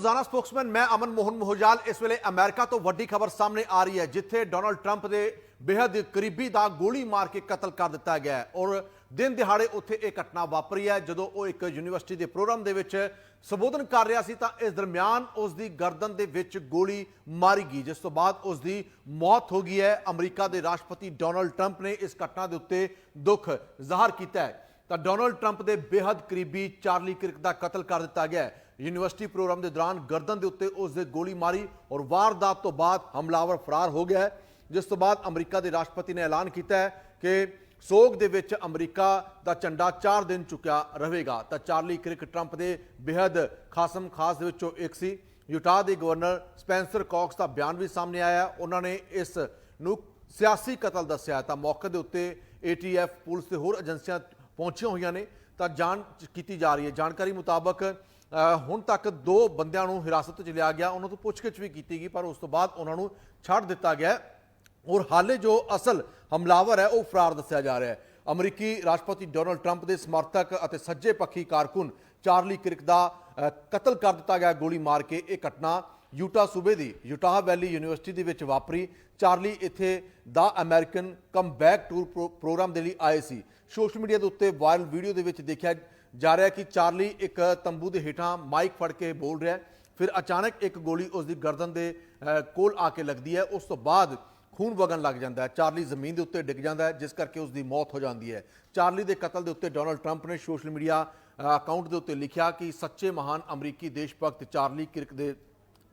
ਖਜ਼ਾਨਾ ਸਪੋਕਸਮੈਨ, ਮੈਂ ਅਮਨ ਮੋਹਨ ਮੋਹਜਾਲ। ਇਸ ਵੇਲੇ ਅਮਰੀਕਾ ਤੋਂ ਵੱਡੀ ਖਬਰ ਸਾਹਮਣੇ ਆ ਰਹੀ ਹੈ, ਜਿੱਥੇ ਡੋਨਲਡ 트ੰਪ ਦੇ ਬੇहद ਕਰੀਬੀ ਦਾ ਗੋਲੀ ਮਾਰ ਕੇ ਕਤਲ ਕਰ ਦਿੱਤਾ ਗਿਆ ਹੈ ਔਰ ਦਿਨ ਦਿਹਾੜੇ ਉੱਥੇ ਇਹ ਘਟਨਾ ਵਾਪਰੀ ਹੈ। ਜਦੋਂ ਉਹ ਇੱਕ ਯੂਨੀਵਰਸਿਟੀ ਦੇ ਪ੍ਰੋਗਰਾਮ ਦੇ ਵਿੱਚ ਸੰਬੋਧਨ ਕਰ ਰਿਹਾ ਸੀ, ਤਾਂ ਇਸ ਦਰਮਿਆਨ ਉਸ ਦੀ ਗਰਦਨ ਦੇ ਵਿੱਚ ਗੋਲੀ ਮਾਰੀ ਗਈ, ਜਿਸ ਤੋਂ ਬਾਅਦ ਉਸ ਦੀ ਮੌਤ ਹੋ ਗਈ ਹੈ। ਅਮਰੀਕਾ ਦੇ ਰਾਸ਼ਟਰਪਤੀ ਡੋਨਲਡ ਟਰੰਪ ਨੇ ਇਸ ਘਟਨਾ ਦੇ ਉੱਤੇ ਦੁੱਖ ਜ਼ਾਹਰ ਕੀਤਾ ਹੈ। ਤਾਂ ਡੋਨਲਡ ਟਰੰਪ ਦੇ ਬੇहद ਕਰੀਬੀ ਚਾਰਲੀ ਕਿਰਕ ਦਾ ਕਤਲ ਕਰ ਦਿੱਤਾ ਗਿਆ ਹੈ। ਯੂਨੀਵਰਸਿਟੀ ਪ੍ਰੋਗਰਾਮ ਦੇ ਦੌਰਾਨ ਗਰਦਨ ਦੇ ਉੱਤੇ ਉਸ ਦੇ ਗੋਲੀ ਮਾਰੀ ਔਰ ਵਾਰਦਾਤ ਤੋਂ ਬਾਅਦ ਹਮਲਾਵਰ ਫਰਾਰ ਹੋ ਗਿਆ ਹੈ। ਜਿਸ ਤੋਂ ਬਾਅਦ ਅਮਰੀਕਾ ਦੇ ਰਾਸ਼ਟਰਪਤੀ ਨੇ ਐਲਾਨ ਕੀਤਾ ਹੈ ਕਿ ਸੋਗ ਦੇ ਵਿੱਚ ਅਮਰੀਕਾ ਦਾ ਝੰਡਾ 4 ਦਿਨ ਚੁੱਕਿਆ ਰਹੇਗਾ। ਤਾਂ ਚਾਰਲੀ ਕਿਰਕ ਟਰੰਪ ਦੇ ਬੇहद ਖਾਸਮ ਖਾਸ ਦੇ ਵਿੱਚੋਂ ਇੱਕ ਸੀ। ਯੂਟਾ ਦੇ ਗਵਰਨਰ ਸਪੈਂਸਰ ਕੌਕਸ ਦਾ ਬਿਆਨ ਵੀ ਸਾਹਮਣੇ ਆਇਆ। ਉਹਨਾਂ ਨੇ ਇਸ ਨੂੰ ਸਿਆਸੀ ਕਤਲ ਦੱਸਿਆ। ਤਾਂ ਮੌਕੇ ਦੇ ਉੱਤੇ ਏਟੀਐਫ ਪੁਲਿਸ ਤੇ ਹੋਰ ਏਜੰਸੀਆਂ ਪਹੁੰਚੀਆਂ ਹੋਈਆਂ ਨੇ। ਤਾਂ ਜਾਂਚ ਕੀਤੀ ਜਾ ਰਹੀ ਹੈ। ਜਾਣਕਾਰੀ ਮੁਤਾਬਕ ਹੁਣ ਤੱਕ ਦੋ ਬੰਦਿਆਂ ਨੂੰ ਹਿਰਾਸਤ 'ਚ ਲਿਆ ਗਿਆ। ਉਹਨਾਂ ਤੋਂ ਪੁੱਛਗਿੱਛ ਵੀ ਕੀਤੀ ਗਈ, ਪਰ ਉਸ ਤੋਂ ਬਾਅਦ ਉਹਨਾਂ ਨੂੰ ਛੱਡ ਦਿੱਤਾ ਗਿਆ। ਔਰ ਹਾਲੇ ਜੋ ਅਸਲ ਹਮਲਾਵਰ ਹੈ, ਉਹ ਫਰਾਰ ਦੱਸਿਆ ਜਾ ਰਿਹਾ ਹੈ। ਅਮਰੀਕੀ ਰਾਸ਼ਟਰਪਤੀ ਡੋਨਲਡ ਟਰੰਪ ਦੇ ਸਮਰਥਕ ਅਤੇ ਸੱਜੇ ਪੱਖੀ ਕਾਰਕੁਨ ਚਾਰਲੀ ਕਿਰਕ ਦਾ ਕਤਲ ਕਰ ਦਿੱਤਾ ਗਿਆ ਗੋਲੀ ਮਾਰ ਕੇ। ਇਹ ਘਟਨਾ ਯੂਟਾ ਸੂਬੇ ਦੀ, ਯੂਟਾਹ ਵੈਲੀ ਯੂਨੀਵਰਸਿਟੀ ਦੇ ਵਿੱਚ ਵਾਪਰੀ। ਚਾਰਲੀ ਇੱਥੇ ਦਾ American come back tour pro- programme ਦੇ ਲਈ ਆਏ ਸੀ। ਸੋਸ਼ਲ ਮੀਡੀਆ ਦੇ ਉੱਤੇ ਵਾਇਰਲ ਵੀਡੀਓ ਦੇ ਵਿੱਚ ਦੇਖਿਆ ਜਾ ਰਿਹਾ ਕਿ ਚਾਰਲੀ ਇੱਕ ਤੰਬੂ ਦੇ ਹੇਠਾਂ ਮਾਈਕ ਫੜ ਕੇ ਬੋਲ ਰਿਹਾ ਫਿਰ ਅਚਾਨਕ ਇੱਕ ਗੋਲੀ ਉਸ ਦੀ ਗਰਦਨ ਦੇ ਕੋਲ ਆ ਕੇ ਲੱਗਦੀ ਹੈ। ਉਸ ਤੋਂ ਬਾਅਦ ਖੂਨ ਵਗਣ ਲੱਗ ਜਾਂਦਾ ਹੈ। ਚਾਰਲੀ ਜ਼ਮੀਨ ਦੇ ਉੱਤੇ ਡਿੱਗ ਜਾਂਦਾ ਹੈ, ਜਿਸ ਕਰਕੇ ਉਸ ਦੀ ਮੌਤ ਹੋ ਜਾਂਦੀ ਹੈ। ਚਾਰਲੀ ਦੇ ਕਤਲ ਦੇ ਉੱਤੇ ਡੋਨਲਡ ਟਰੰਪ ਨੇ ਸੋਸ਼ਲ ਮੀਡੀਆ ਅਕਾਊਂਟ ਦੇ ਉੱਤੇ ਲਿਖਿਆ ਕਿ ਸੱਚੇ ਮਹਾਨ ਅਮਰੀਕੀ ਦੇਸ਼ ਭਗਤ ਚਾਰਲੀ ਕਿਰਕ ਦੇ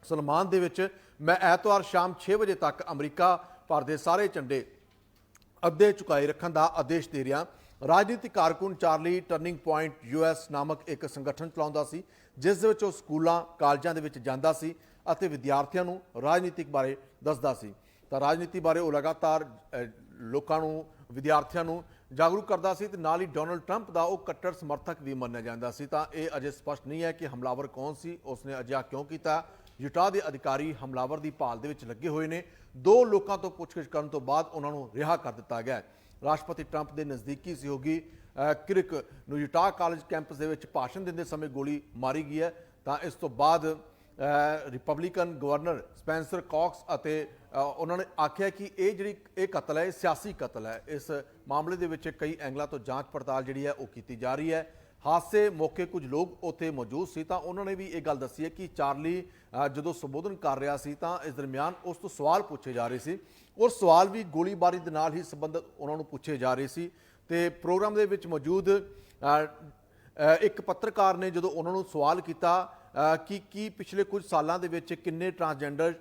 ਸਨਮਾਨ ਦੇ ਵਿੱਚ ਮੈਂ ਐਤਵਾਰ ਸ਼ਾਮ 6 ਵਜੇ ਤੱਕ ਅਮਰੀਕਾ ਭਰ ਦੇ ਸਾਰੇ ਝੰਡੇ ਅੱਧੇ ਚੁਕਾਏ ਰੱਖਣ ਦਾ ਆਦੇਸ਼ ਦੇ ਰਿਹਾ। ਰਾਜਨੀਤਿਕ ਕਾਰਕੁਨ ਚਾਰਲੀ ਟਰਨਿੰਗ ਪੁਆਇੰਟ ਯੂਐਸ ਨਾਮਕ ਇੱਕ ਸੰਗਠਨ ਚਲਾਉਂਦਾ ਸੀ, ਜਿਸ ਦੇ ਵਿੱਚ ਉਹ ਸਕੂਲਾਂ, ਕਾਲਜਾਂ ਦੇ ਵਿੱਚ ਜਾਂਦਾ ਸੀ ਅਤੇ ਵਿਦਿਆਰਥੀਆਂ ਨੂੰ ਰਾਜਨੀਤਿਕ ਬਾਰੇ ਦੱਸਦਾ ਸੀ। ਤਾਂ ਰਾਜਨੀਤੀ ਬਾਰੇ ਉਹ ਲਗਾਤਾਰ ਲੋਕਾਂ ਨੂੰ, ਵਿਦਿਆਰਥੀਆਂ ਨੂੰ ਜਾਗਰੂਕ ਕਰਦਾ ਸੀ ਤੇ ਨਾਲ ਹੀ ਡੋਨਲਡ ਟਰੰਪ ਦਾ ਉਹ ਕੱਟੜ ਸਮਰਥਕ ਵੀ ਮੰਨਿਆ ਜਾਂਦਾ ਸੀ। ਤਾਂ ਇਹ ਅਜੇ ਸਪਸ਼ਟ ਨਹੀਂ ਹੈ ਕਿ ਹਮਲਾਵਰ ਕੌਣ ਸੀ, ਉਸਨੇ ਅਜਿਹਾ ਕਿਉਂ ਕੀਤਾ? ਯੂਟਾ ਦੇ ਅਧਿਕਾਰੀ ਹਮਲਾਵਰ ਦੀ ਭਾਲ ਦੇ ਵਿੱਚ ਲੱਗੇ ਹੋਏ ਨੇ। ਦੋ ਲੋਕਾਂ ਤੋਂ ਪੁੱਛਗਿੱਛ ਕਰਨ ਤੋਂ ਬਾਅਦ ਉਹਨਾਂ ਨੂੰ ਰਿਹਾ ਕਰ ਦਿੱਤਾ ਗਿਆ। ਰਾਸ਼ਟਰਪਤੀ ਟਰੰਪ ਦੇ ਨਜ਼ਦੀਕੀ ਸਹਿਯੋਗੀ ਅਹ, ਨੂੰ ਯੂਟਾ ਕਾਲਜ ਕੈਂਪਸ ਦੇ ਵਿੱਚ ਭਾਸ਼ਣ ਦਿੰਦੇ ਸਮੇਂ ਗੋਲੀ ਮਾਰੀ ਗਈ ਹੈ। ਤਾਂ ਇਸ ਤੋਂ ਬਾਅਦ ਰਿਪਬਲਿਕਨ ਗਵਰਨਰ ਸਪੈਂਸਰ ਕੌਕਸ ਅਤੇ ਉਹਨਾਂ ਨੇ ਆਖਿਆ ਕਿ ਇਹ ਜਿਹੜੀ ਇਹ ਕਤਲ ਹੈ ਇਹ ਸਿਆਸੀ ਕਤਲ ਹੈ। ਇਸ ਮਾਮਲੇ ਦੇ ਵਿੱਚ ਕਈ ਐਂਗਲਾਂ ਤੋਂ ਜਾਂਚ ਪੜਤਾਲ ਜਿਹੜੀ ਹੈ ਉਹ ਕੀਤੀ ਜਾ ਰਹੀ ਹੈ। ਹਾਦਸੇ ਮੌਕੇ ਕੁਝ ਲੋਕ ਉੱਥੇ ਮੌਜੂਦ ਸੀ ਤਾਂ ਉਹਨਾਂ ਨੇ ਵੀ ਇਹ ਗੱਲ ਦੱਸੀ ਹੈ ਕਿ ਚਾਰਲੀ ਜਦੋਂ ਸੰਬੋਧਨ ਕਰ ਰਿਹਾ ਸੀ ਤਾਂ ਇਸ ਦਰਮਿਆਨ ਉਸ ਤੋਂ ਸਵਾਲ ਪੁੱਛੇ ਜਾ ਰਹੇ ਸੀ ਔਰ ਸਵਾਲ ਵੀ ਗੋਲੀਬਾਰੀ ਦੇ ਨਾਲ ਹੀ ਸੰਬੰਧਿਤ ਉਹਨਾਂ ਨੂੰ ਪੁੱਛੇ ਜਾ ਰਹੇ ਸੀ ਤੇ ਪ੍ਰੋਗਰਾਮ ਦੇ ਵਿੱਚ ਮੌਜੂਦ ਇੱਕ ਪੱਤਰਕਾਰ ਨੇ ਜਦੋਂ ਉਹਨਾਂ ਨੂੰ ਸਵਾਲ ਕੀਤਾ ਕਿ ਕੀ ਪਿਛਲੇ ਕੁਝ ਸਾਲਾਂ ਦੇ ਵਿੱਚ ਕਿੰਨੇ ਟਰਾਂਸਜੈਂਡਰ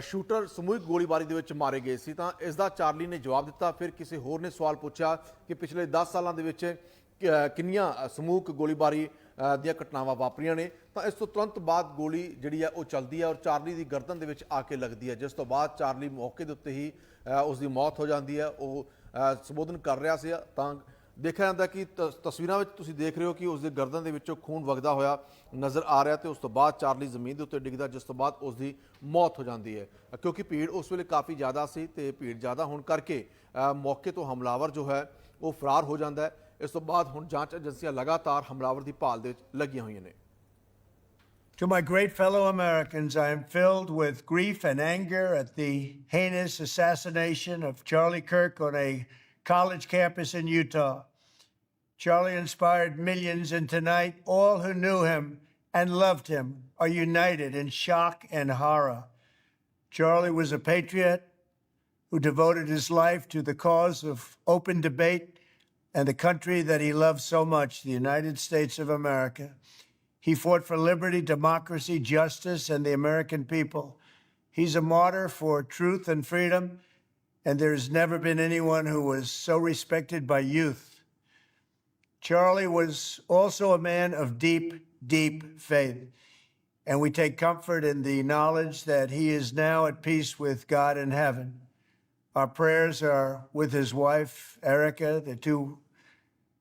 ਸ਼ੂਟਰ ਸਮੂਹਿਕ ਗੋਲੀਬਾਰੀ ਦੇ ਵਿੱਚ ਮਾਰੇ ਗਏ ਸੀ ਤਾਂ ਇਸ ਦਾ ਚਾਰਲੀ ਨੇ ਜਵਾਬ ਦਿੱਤਾ, ਫਿਰ ਕਿਸੇ ਹੋਰ ਨੇ ਸਵਾਲ ਪੁੱਛਿਆ ਕਿ ਪਿਛਲੇ 10 ਸਾਲਾਂ ਦੇ ਵਿੱਚ ਕਿੰਨੀਆਂ ਸਮੂਹਕ ਗੋਲੀਬਾਰੀ ਦੀਆਂ ਘਟਨਾਵਾਂ ਵਾਪਰੀਆਂ ਨੇ ਤਾਂ ਇਸ ਤੋਂ ਤੁਰੰਤ ਬਾਅਦ ਗੋਲੀ ਜਿਹੜੀ ਹੈ ਉਹ ਚੱਲਦੀ ਹੈ ਔਰ ਚਾਰਲੀ ਦੀ ਗਰਦਨ ਦੇ ਵਿੱਚ ਆ ਕੇ ਲੱਗਦੀ ਹੈ ਜਿਸ ਤੋਂ ਬਾਅਦ ਚਾਰਲੀ ਮੌਕੇ ਦੇ ਉੱਤੇ ਹੀ ਅ, ਉਸ ਦੀ ਮੌਤ ਹੋ ਜਾਂਦੀ ਹੈ ਉਹ ਸੰਬੋਧਨ ਕਰ ਰਿਹਾ ਸੀ ਤਾਂ ਦੇਖਿਆ ਜਾਂਦਾ ਕਿ ਤ- ਤਸਵੀਰਾਂ ਵਿੱਚ ਤੁਸੀਂ ਦੇਖ ਰਹੇ ਹੋ ਕਿ ਉਸ ਦੇ ਗਰਦਨ ਦੇ ਵਿੱਚੋਂ ਖੂਨ ਵਗਦਾ ਹੋਇਆ ਨਜ਼ਰ ਆ ਰਿਹਾ ਤੇ ਉਸ ਤੋਂ ਬਾਅਦ ਚਾਰਲੀ ਜ਼ਮੀਨ ਦੇ ਉੱਤੇ ਡਿੱਗਦਾ ਜਿਸ ਤੋਂ ਬਾਅਦ ਉਸ ਦੀ ਮੌਤ ਹੋ ਜਾਂਦੀ ਹੈ। ਕਿਉਂਕਿ ਭੀੜ ਉਸ ਵੇਲੇ ਕਾਫੀ ਜ਼ਿਆਦਾ ਸੀ ਤੇ ਭੀੜ ਜ਼ਿਆਦਾ ਹੋਣ ਕਰਕੇ ਮੌਕੇ ਤੋਂ ਹਮਲਾਵਰ ਜੋ ਹੈ ਉਹ ਫਰਾਰ ਹੋ ਜਾਂਦਾ ਹੈ। ਇਸ ਤੋਂ ਬਾਅਦ ਹੁਣ ਜਾਂਚ ਏਜੰਸੀਆਂ ਲਗਾਤਾਰ ਹਮਲਾਵਰ ਦੀ ਭਾਲ ਦੇ ਵਿੱਚ ਲੱਗੀਆਂ ਹੋਈਆਂ ਨੇ To my great fellow Americans, I am filled with grief and anger at the heinous assassination of Charlie Kirk on a college campus in Utah. Charlie inspired millions, and tonight, all who knew him and loved him are united in shock and horror. Charlie was a patriot who devoted his life to the cause of open debate and the country that he loved so much, the United States of America. He fought for liberty, democracy, justice, and the American people. He's a martyr for truth and freedom, and there's never been anyone who was so respected by youth. Charlie was also a man of deep, deep faith, and we take comfort in the knowledge that he is now at peace with God in heaven. Our prayers are with his wife, Erica, the two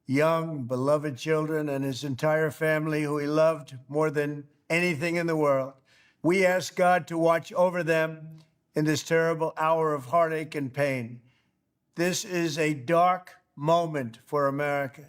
young, beloved children, and his entire family, who he loved more than anything in the world. We ask God to watch over them in this terrible hour of heartache and pain. This is a dark moment for America.